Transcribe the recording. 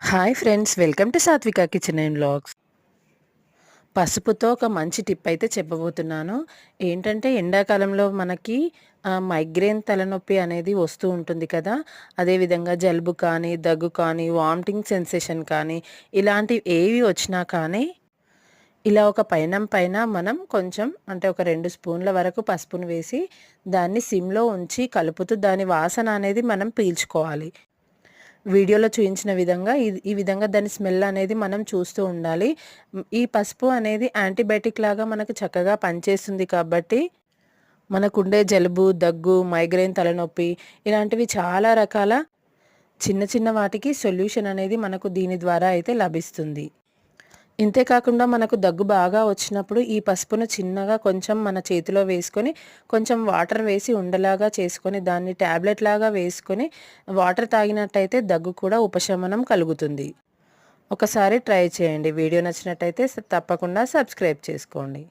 Hi friends welcome to Satvika kitchen and blogs పసుపుతో ఒక మంచి టిప్ అయితే చెప్పబోతున్నాను. ఏంటంటే ఎండాకాలంలో మనకి మైగ్రేన్ తలనొప్పి అనేది వస్తూ ఉంటుంది కదా. అదేవిధంగా జలుబు కానీ దగ్గు కానీ వామిటింగ్ సెన్సేషన్ కానీ ఇలాంటివి ఏవి వచ్చినా కానీ ఇలా ఒక పైనం పైన మనం కొంచెం అంటే ఒక రెండు స్పూన్ల వరకు పసుపును వేసి దాన్ని సిమ్లో ఉంచి కలుపుతూ దాని వాసన అనేది మనం పీల్చుకోవాలి. వీడియోలో చూపించిన విధంగా ఈ- ఈ విధంగా దాని స్మెల్ అనేది మనం చూస్తూ ఉండాలి. ఈ పసుపు అనేది యాంటీబయాటిక్ లాగా మనకు చక్కగా పనిచేస్తుంది కాబట్టి మనకుండే జలుబు దగ్గు మైగ్రేన్ తలనొప్పి ఇలాంటివి చాలా రకాల చిన్న చిన్న వాటికి సొల్యూషన్ అనేది మనకు దీని ద్వారా అయితే లభిస్తుంది. ఇంతేకాకుండా మనకు దగ్గు బాగా వచ్చినప్పుడు ఈ పసుపును చిన్నగా కొంచెం మన చేతిలో వేసుకొని కొంచెం వాటర్ వేసి ఉండలాగా చేసుకొని దాన్ని ట్యాబ్లెట్ లాగా వేసుకొని వాటర్ తాగినట్టయితే దగ్గు కూడా ఉపశమనం కలుగుతుంది. ఒకసారి ట్రై చేయండి. వీడియో నచ్చినట్టయితే తప్పకుండా సబ్స్క్రైబ్ చేసుకోండి.